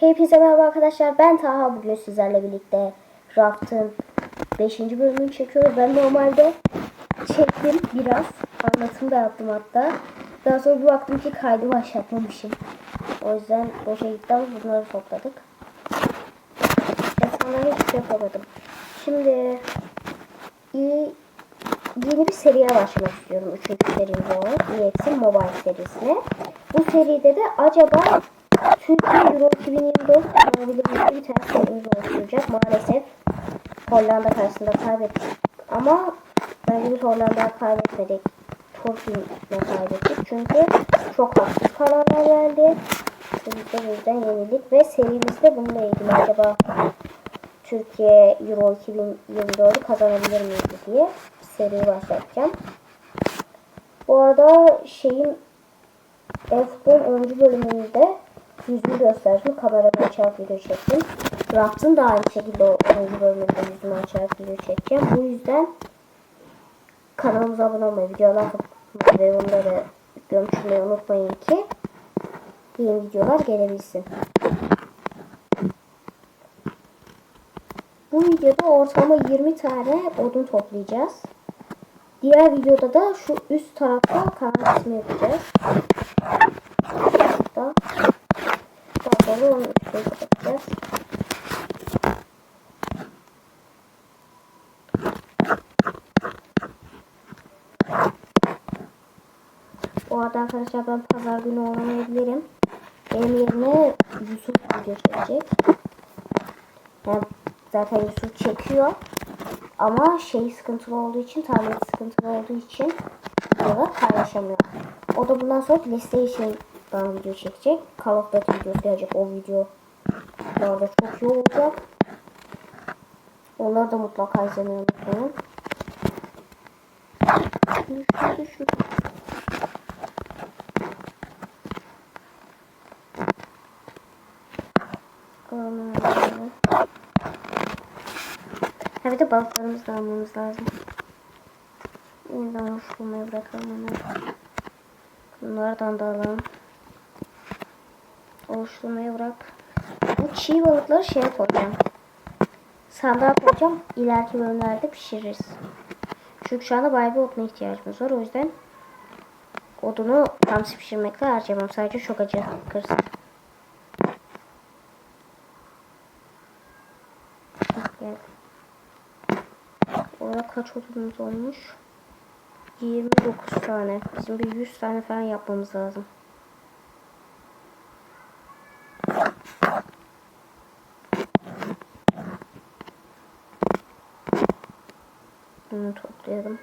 Hepinize merhaba arkadaşlar. Ben Taha. Bugün sizlerle birlikte Raft'ın 5. bölümünü çekiyoruz. Ben normalde çektim biraz. Anlatım da yaptım hatta. Daha sonra bir baktım ki kaydı başlatmamışım. O yüzden boşa gitti ama bunları topladık. Sonra hiçbir şey yapamadım. Şimdi iyi, yeni bir seriye başlamak istiyorum. Üçüncü serimiz. EX'in Mobile serisine. Bu seride de acaba Türkiye Euro 2024 kazanabilir bir tane serimiz oluşturacak. Maalesef Hollanda karşısında kaybettik. Ama bence biz Hollanda'ya kaybetmedik. Turkey'le kaybettik. Çünkü çok haksız kararlar geldi. Biz yüzden yenildik. Ve serimizde bununla ilgili acaba Türkiye Euro 2024'ü kazanabilir miydi diye seri başlatacağım. Bu arada şeyin F-Futbol 10. bölümünde yüzümü gösterdim. Kameradan açarak video çektim. Raft'ın da aynı şekilde 10. bölümünde yüzümü açarak video çekeceğim. Bu yüzden kanalımıza abone olmayı, videolar ve onları gömçürmeyi unutmayın ki yeni videolar gelebilsin. Bu videoda ortalama 20 tane odun toplayacağız. Diğer videoda da şu üst tarafta kanal ismi yapacağız. Daha, daha sonra onu üstüne kapatacağız. Bu arada arkadaşlar ben pazar günü olamayabilirim. Benim yerine Yusuf video. Yani zaten Yusuf çekiyor. Ama şey sıkıntılı olduğu için, tablet sıkıntılı olduğu için videolar paylaşamıyor. O da bundan sonra PlayStation'dan video çekecek. Call of Duty videosu. O video orada çok iyi olacak. Onları da mutlaka izlemeyi unutmayın. Şurada. Aman. Ha bir de balıklarımızı da almamız lazım. Yeniden bulmayı bırakalım hemen. Bunlardan da alalım. Oluşturmayı bırak. Bu çiğ balıkları şeye koyacağım. Sandığa koyacağım. İleriki bölümlerde pişiririz. Çünkü şu anda bayağı bir oduna ihtiyacımız var. O yüzden odunu hamsi pişirmekle harcamam. Sadece çok acı kırsın. Orada kaç odunumuz olmuş? 29 tane. Bizim bir 100 tane falan yapmamız lazım. Bunu toplayalım.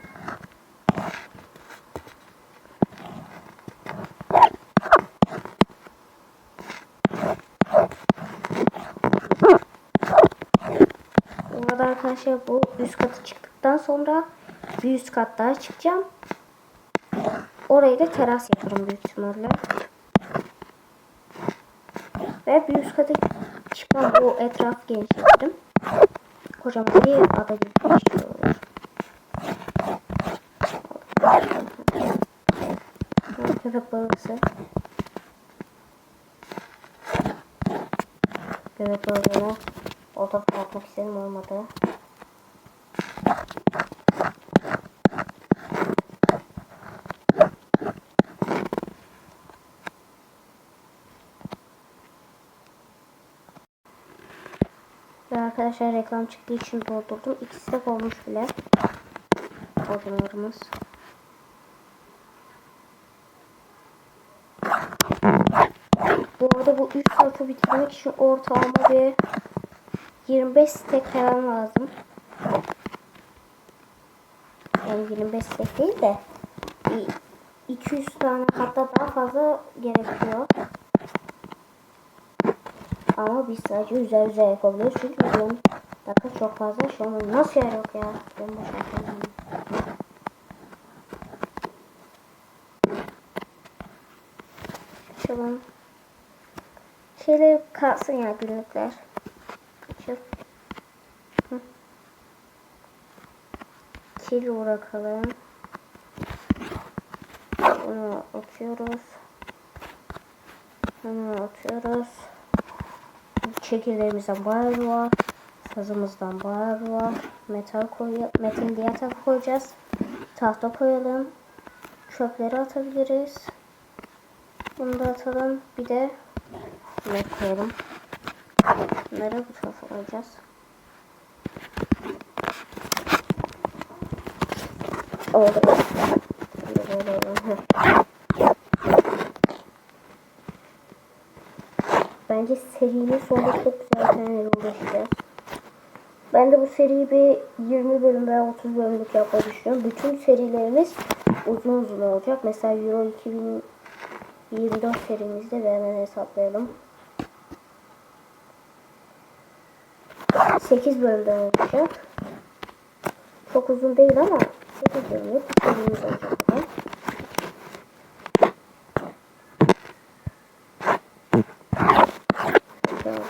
Bu arada arkadaşlar bu üst katı çıktıktan sonra bir üst kat daha çıkacağım. Orayı da teras yaparım büyük ihtimalle. Ve bir üst kata çıkan bu etraf genişlettim. Kocaman bir ada gibi bir şey olur. Köpek balıksı. Köpek balığına oda atmak istedim olmadı. Ve arkadaşlar reklam çıktığı için doldurdum. İkisi de olmuş bile. Odunlarımız. Bu arada bu üst katı bitirmek için ortalama bir 25 stek falan lazım. Yani 25 stek değil de bir 200 tane hatta daha fazla gerekiyor. Ama biz sadece güzel güzel yapabiliyoruz. Çünkü videonun dakika çok fazla şu an nasıl yer yok ya. Ben boş yapıyorum. Şuradan şeyler kalsın ya günlükler. Açıp. Hı. Kilo bırakalım. Bunu atıyoruz. Bunu atıyoruz. Çekirdeğimizden bayağı var. Sazımızdan bayağı var. Metal koy diğer tarafa koyacağız. Tahta koyalım. Çöpleri atabiliriz. Bunu da atalım. Bir de ne koyalım. Bunları bu tarafa koyacağız. Oldu. Bence serinin sonunda çok güzel yol ulaşacağız. Ben de bu seriyi bir 20 bölüm veya 30 bölümlük yapmayı düşünüyorum. Bütün serilerimiz uzun uzun olacak. Mesela Euro 2024 serimizde ve hemen hesaplayalım. 8 bölümden olacak. Çok uzun değil ama 8 bölümlük bir olacak. bu da. Güzel.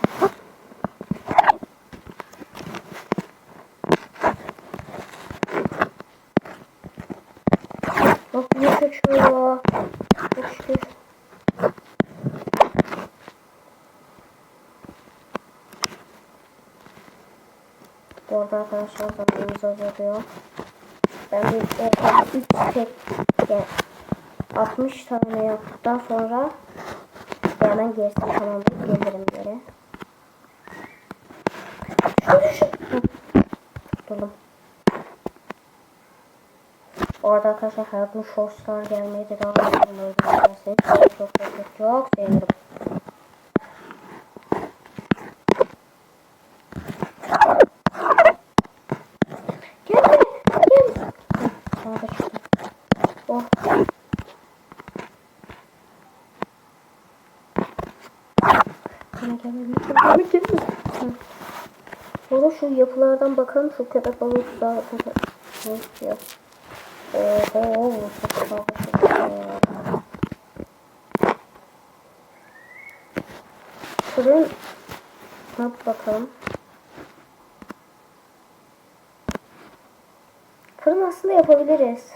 Bak ne kaçıyor. Çok şükür. Bu arada arkadaşlar zamanımız azalıyor. Ben de e, 3 tek yani 60 tane yaptıktan sonra hemen gerisini tamamlayıp gelirim geri. Bu arada arkadaşlar gün shortslar gelmeye de devam ediyor. Çok çok çok çok çok Sonra şu yapılardan bakalım şu köpek balığı tuzağı ne istiyor. Oho çok fazla Fırın Bak bakalım. Fırın aslında yapabiliriz.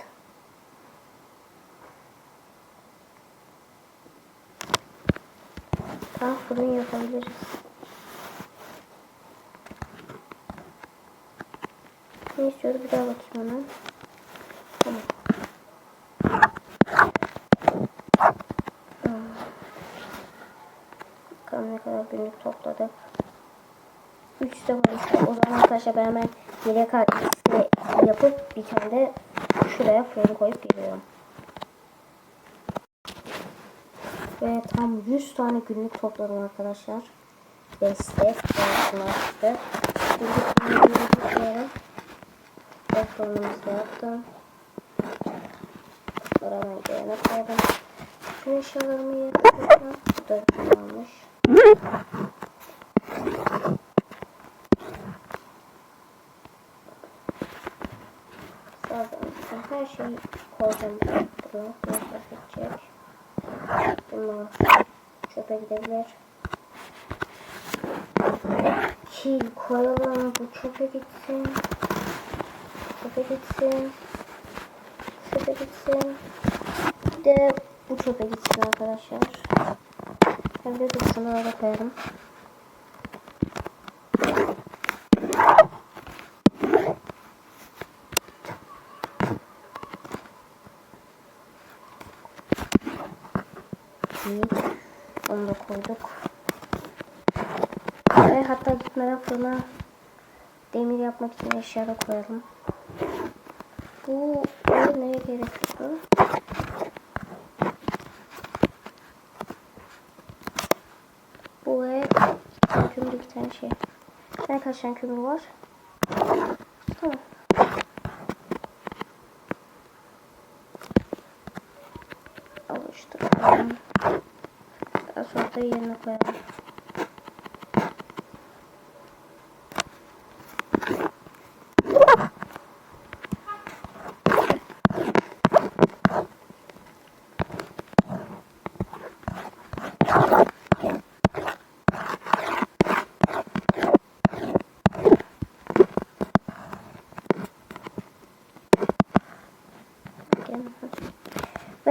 Tamam fırın yapabiliriz. Ne istiyordu bir daha bakayım ona. Tamam. Hmm. Bakalım ne kadar günlük topladık. 3 de var. O zaman arkadaşlar ben hemen kartisi yapıp bir tane de şuraya fırın koyup geliyorum. Ve tam 100 tane günlük topladım arkadaşlar. Sonrasını açtı. Şimdi fırını koyalım. Da yaptım. Hemen yerine koyalım. Şu eşyalarımı yerine. Bu da kullanmış. Zaten her şeyi koydum. Bunu masraf edecek. Bunlar çöpe gidebilir. Kil koyalım. Bu çöpe gitsin. Çöpe gitsin. Çöpe gitsin. Bir de bu çöpe gitsin arkadaşlar. Hem de dur şunu öyle koyalım. İyi. Onu da koyduk. Ve hatta gitmeden fırına demir yapmak için eşya da koyalım. Bu neye gerekiyordu? Bu ve kömür iki tane şey. Ne kaç tane kömür var? 所以呢回来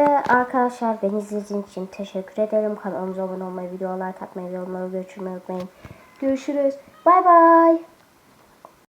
Ve arkadaşlar beni izlediğiniz için teşekkür ederim. Kanalımıza abone olmayı, videolar like atmayı, yorumları geçirmeyi unutmayın. Görüşürüz. Bay bay.